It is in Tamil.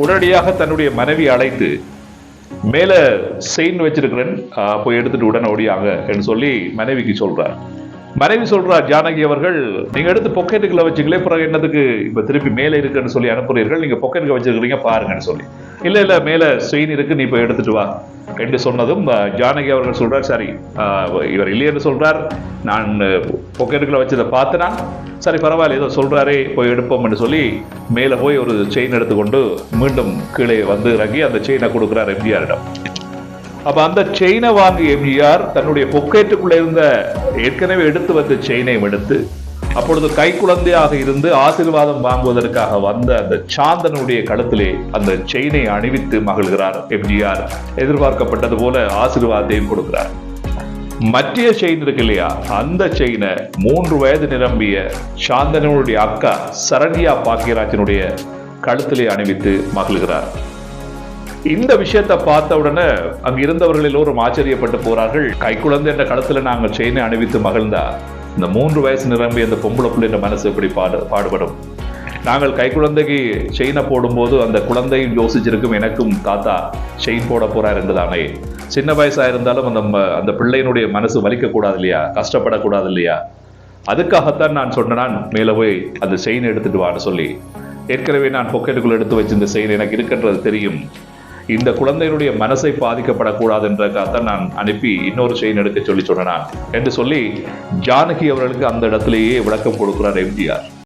உடனடியாக தன்னுடைய மனைவி அழைத்து மேல செயின் வச்சிருக்கிறேன் போய் எடுத்துட்டு உடனே ஓடியாங்க என்று சொல்லி மனைவிக்கு சொல்றார். மனைவி சொல்றா ஜானகி அவர்கள் நீங்க எடுத்து பொக்கெட்டுக்குள்ள வச்சுங்களே பிறகு என்னதுக்கு இப்ப திருப்பி மேலே இருக்குன்னு சொல்லி அனுப்புறீர்கள் நீங்க பொக்கெட்டுக்கு வச்சிருக்கிறீங்க பாருங்கன்னு சொல்லி. இல்ல இல்ல மேல செயின் இருக்கு நீ போய் எடுத்துட்டு வா என்று சொன்னதும் ஜானகி அவர்கள் சொல்றார் சரி இவர் இல்லையென்று சொல்றார் நான் பொக்கெட்டுக்குள்ள வச்சதை பார்த்தனா சரி பரவாயில்ல ஏதோ சொல்கிறாரே போய் எடுப்போம் என்று சொல்லி மேலே போய் ஒரு செயின் எடுத்துக்கொண்டு மீண்டும் கீழே வந்து இறங்கி அந்த செயினை கொடுக்குறார் எம்ஜிஆரிடம். அப்போ அந்த செயினை வாங்கி எம்ஜிஆர் தன்னுடைய பொக்கேட்டுக்குள்ளே இருந்த ஏற்கனவே எடுத்து வந்த செயினையும் எடுத்து அப்பொழுது கைக்குழந்தையாக இருந்து ஆசீர்வாதம் வாங்குவதற்காக வந்த அந்த சாந்தனுடைய கழுத்திலே அந்த செயினை அணிவித்து மகிழ்கிறார் எம்ஜிஆர். எதிர்பார்க்கப்பட்டது போல ஆசீர்வாதத்தையும் கொடுக்கிறார். மத்திய செயின் இருக்கு இல்லையா? அந்த செயினை மூன்று வயது நிரம்பிய சாந்தனுடைய அக்கா சரண்யா பாக்கியராஜனுடைய கழுத்திலே அணிவித்து மகிழ்கிறார். இந்த விஷயத்தை பார்த்த உடனே அங்க இருந்தவர்கள் எல்லோரும் ஆச்சரியப்பட்டு போறார்கள். கைக்குழந்தை என்ற கழுத்துல நாங்கள் செயினை அணிவித்து மகிழ்ந்தா இந்த மூன்று வயசு நிரம்பி அந்த பொம்பளை பிள்ளைன்ற மனசு எப்படி பாடு பாடுபடும்? நாங்கள் கைக்குழந்தைக்கு செயினை போடும்போது அந்த குழந்தையும் யோசிச்சிருக்கும் எனக்கும் தாத்தா செயின் போட போறார் என்றுதானே? சின்ன வயசாக இருந்தாலும் அந்த ம- அந்த பிள்ளையினுடைய மனசு வலிக்கக்கூடாது இல்லையா? கஷ்டப்படக்கூடாது இல்லையா? அதுக்காகத்தான் நான் சொன்னேன் மேலே போய் அந்த செயின் எடுத்துட்டு வான்னு சொல்லி. ஏற்கனவே நான் பொக்கெட்டுக்குள்ள எடுத்து வச்சிருந்த செயின் எனக்கு இருக்கின்றது தெரியும். இந்த குழந்தையினுடைய மனசை பாதிக்கப்படக்கூடாது என்றக்காகத்தான் நான் அனுப்பி இன்னொரு செயின் எடுக்க சொல்லி சொன்னான் என்று சொல்லி ஜானகி அவர்களுக்கு அந்த இடத்திலேயே விளக்கம் கொடுக்கிறார் எம்ஜிஆர்.